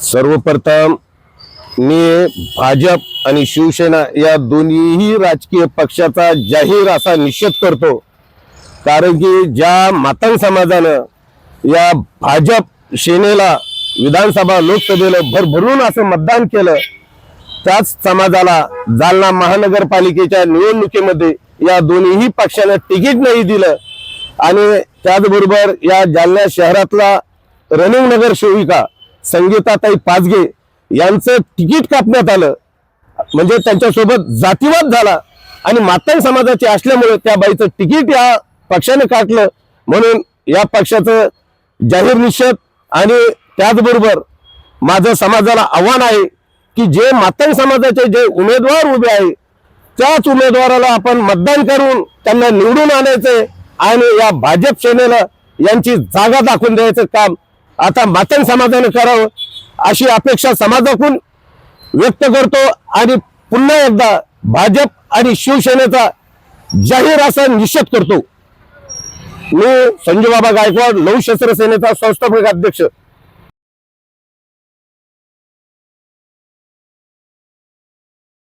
सर्वप्रथम मी भाजप आणि शिवसेना या दोन्हीही राजकीय पक्षाचा जाहीर असा निषेध करतो. कारण की ज्या मातंग समाजानं या भाजप सेनेला विधानसभा लोकसभेला भरभरून असं मतदान केलं त्याच समाजाला जालना महानगरपालिकेच्या निवडणुकीमध्ये या दोन्हीही पक्षानं तिकीट नाही दिलं आणि त्याचबरोबर या जालना शहरातला रनिंग नगर सेविका संगीताताई पाचगे यांचं तिकीट कापण्यात आलं. म्हणजे त्यांच्यासोबत जातीवाद झाला. आणि मातंग समाजाचे असल्यामुळे त्या बाईचं तिकीट या पक्षाने काटलं. म्हणून या पक्षाचं जाहीर निषेध आणि त्याचबरोबर माझं समाजाला आव्हान आहे की जे मातंग समाजाचे जे उमेदवार उभे आहे त्याच उमेदवाराला आपण मतदान करून त्यांना निवडून आणायचंय आणि या भाजप सेनेला यांची जागा दाखवून द्यायचं काम आता मातंग समाजाने करावं अशी अपेक्षा समाजाकडून व्यक्त करतो आणि पुन्हा एकदा भाजप आणि शिवसेनेचा जाहीर असा निषेध करतो. मी संजूबाबा गायकवाड नऊ शस्त्र सेनेचा संस्थापक अध्यक्ष.